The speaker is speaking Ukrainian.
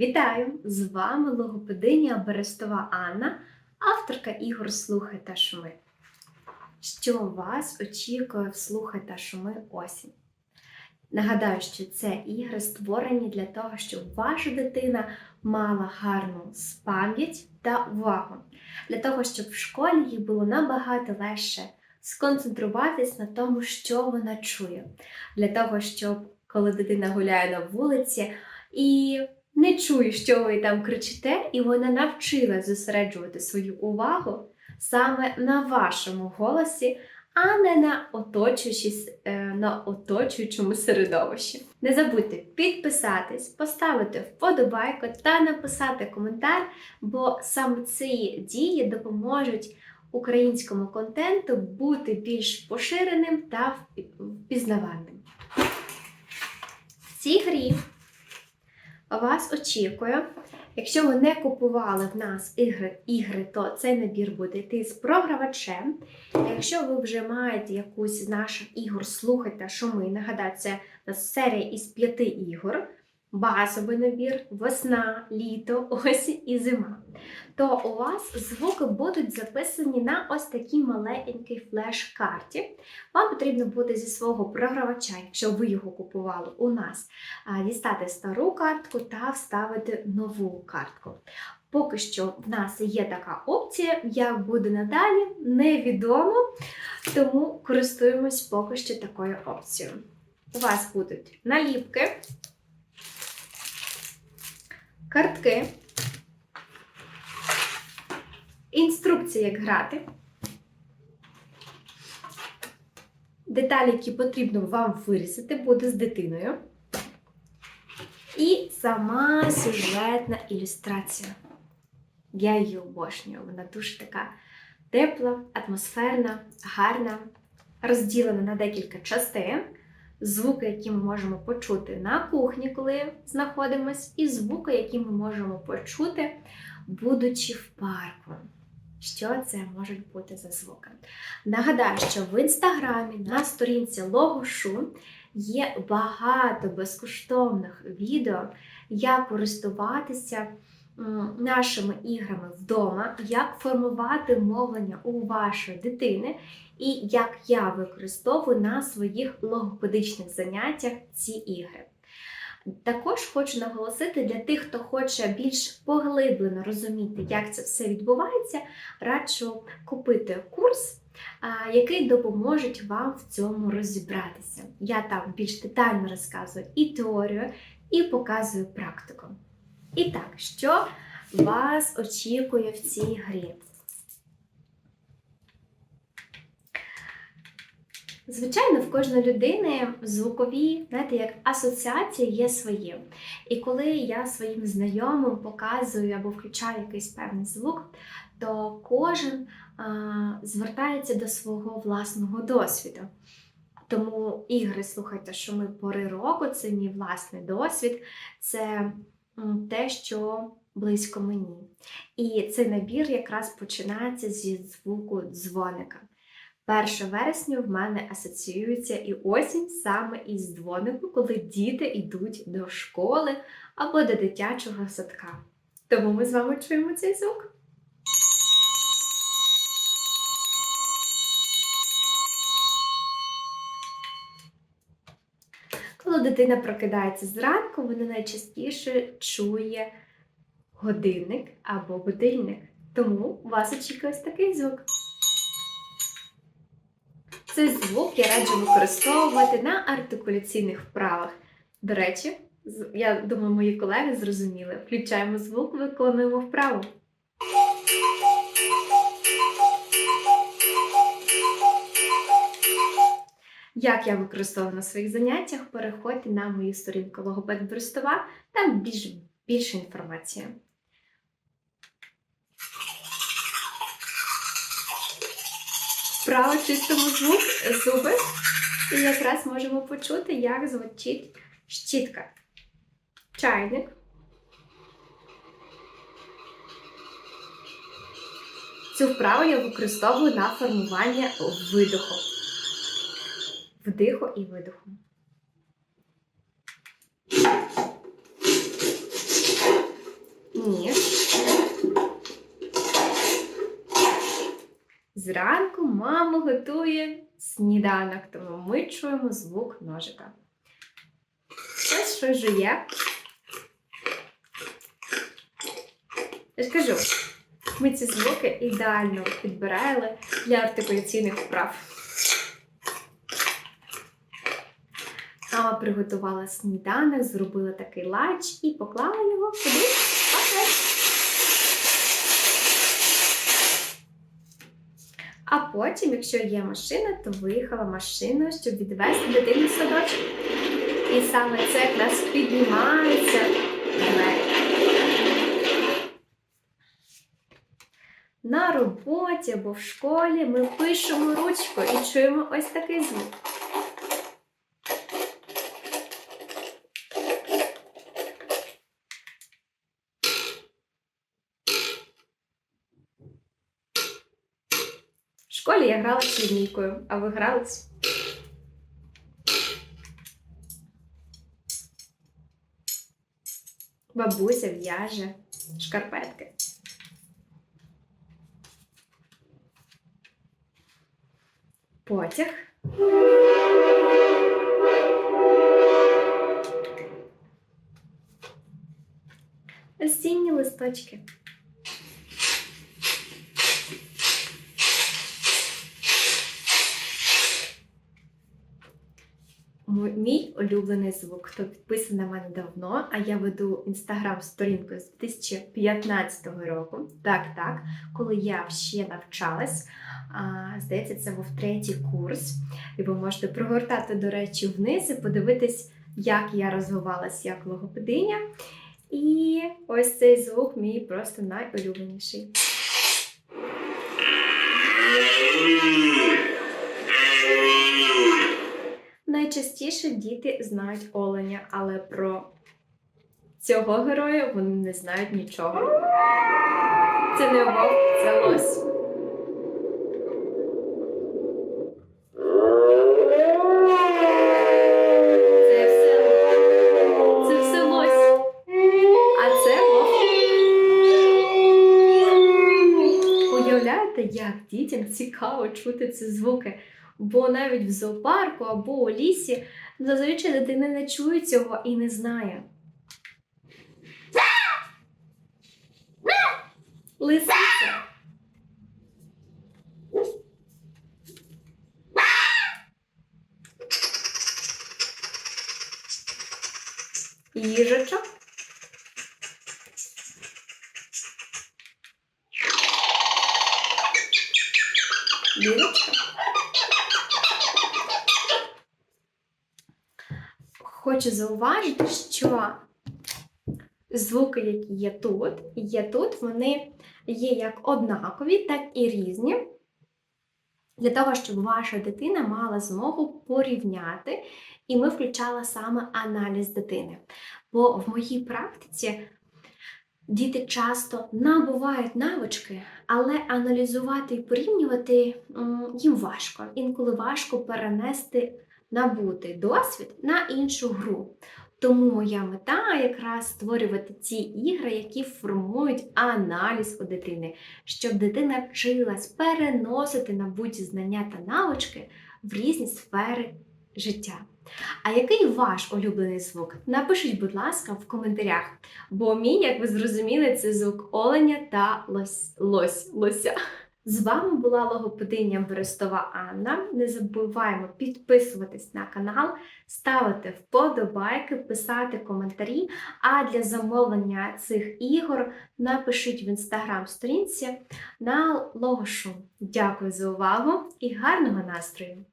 Вітаю! З вами логопединя Берестова Анна, авторка ігор Слухай та шуми. Що вас очікує в Слухай та шуми осінь? Нагадаю, що це ігри створені для того, щоб ваша дитина мала гарну пам'ять та увагу, для того, щоб в школі їй було набагато легше сконцентруватись на тому, що вона чує, для того, щоб коли дитина гуляє на вулиці і не чує, що ви там кричите, і вона навчила зосереджувати свою увагу саме на вашому голосі, а не на, е, на оточуючому середовищі. Не забудьте підписатись, поставити вподобайку та написати коментар, бо саме ці дії допоможуть українському контенту бути більш поширеним та впізнаваним. В цій грі вас очікує. Якщо ви не купували в нас ігри, ігри, то цей набір буде йти з програвачем. Якщо ви вже маєте якусь з наших ігор, слухайте, що ми нагадаю, це серія із п'яти ігор. Базовий набір, весна, літо, осінь і зима. То у вас звуки будуть записані на ось такій маленькій флеш-карті. Вам потрібно буде зі свого програвача, якщо ви його купували у нас, дістати стару картку та вставити нову картку. Поки що в нас є така опція, як буде надалі, невідомо, тому користуємось поки що такою опцією. У вас будуть наліпки, картки, інструкція, як грати. Деталі, які потрібно вам вирізати, буде з дитиною. І сама сюжетна ілюстрація. Я її обожнюю. Вона дуже така тепла, атмосферна, гарна, розділена на декілька частин. Звуки, які ми можемо почути на кухні, коли знаходимось, і звуки, які ми можемо почути, будучи в парку. Що це можуть бути за звуки? Нагадаю, що в інстаграмі на сторінці Логошу є багато безкоштовних відео, як користуватися нашими іграми вдома, як формувати мовлення у вашої дитини, і як я використовую на своїх логопедичних заняттях ці ігри. Також хочу наголосити для тих, хто хоче більш поглиблено розуміти, як це все відбувається, раджу купити курс, який допоможе вам в цьому розібратися. Я там більш детально розказую і теорію, і показую практику. І так, що вас очікує в цій грі? Звичайно, в кожної людини звукові, знаєте, як асоціації є свої. І коли я своїм знайомим показую або включаю якийсь певний звук, то кожен а, звертається до свого власного досвіду. Тому ігри, слухайте, що ми пори року, це мій власний досвід, це те, що близько мені. І цей набір якраз починається зі звуку дзвоника. 1 вересня в мене асоціюється і осінь саме із дзвоником, коли діти йдуть до школи або до дитячого садка. Тому ми з вами чуємо цей звук. Коли дитина прокидається зранку, вона найчастіше чує годинник або будильник. Тому вас очікує такий звук. Цей звук я раджу використовувати на артикуляційних вправах. До речі, я думаю, мої колеги зрозуміли. Включаємо звук, виконуємо вправу. Як я використовую на своїх заняттях, переходьте на мою сторінку Логопед Брестова, там більш, більше інформації. Вправо чистимо звук, зуби, і якраз можемо почути, як звучить щітка. Чайник. Цю вправу я використовую на формування видоху вдиху і видиху. Ні. Зранку мама готує сніданок, тому ми чуємо звук ножика. Ось що жує. Я ж кажу, ми ці звуки ідеально підбирали для артикуляційних вправ. Приготувала сніданок, зробила такий лач і поклала його куди? в пакет. А потім, якщо є машина, то виїхала машиною, щоб відвезти дитину в садочок. І саме це якраз піднімається двері. На роботі або в школі ми пишемо ручку і чуємо ось такий звук. Я грала з лінійкою, а ви грались? Бабуся в'яже шкарпетки. Потяг. Осінні листочки. Мій улюблений звук, хто підписаний на мене давно, а я веду інстаграм-сторінку з 2015 року. Так, так, коли я ще навчалась, а, здається, це був третій курс. І ви можете прогортати, до речі, вниз і подивитись, як я розвивалась як логопединя. І ось цей звук мій просто найулюбленіший. Найчастіше діти знають оленя, але про цього героя вони не знають нічого. Це не вовк, це лось. Це все, лось. А це вовк. Уявляєте, як дітям цікаво чути ці звуки? Бо навіть в зоопарку або у лісі зазвичай дитина не чує цього і не знає. Лисиця. Їжачок. Хочу зауважити, що звуки, які є тут, і є тут, вони є як однакові, так і різні. Для того, щоб ваша дитина мала змогу порівняти, і ми включали саме аналіз дитини. Бо в моїй практиці діти часто набувають навички, але аналізувати і порівнювати їм важко. Інколи важко перенести набутий досвід на іншу гру. Тому моя мета якраз створювати ці ігри, які формують аналіз у дитини, щоб дитина вчилась переносити набуті знання та навички в різні сфери життя. А який ваш улюблений звук? Напишіть, будь ласка, в коментарях. Бо мій, як ви зрозуміли, це звук оленя та лось, лось, лося. З вами була логопединя Берестова Анна. Не забуваємо підписуватись на канал, ставити вподобайки, писати коментарі. А для замовлення цих ігор напишіть в інстаграм-сторінці на логошу. Дякую за увагу і гарного настрою!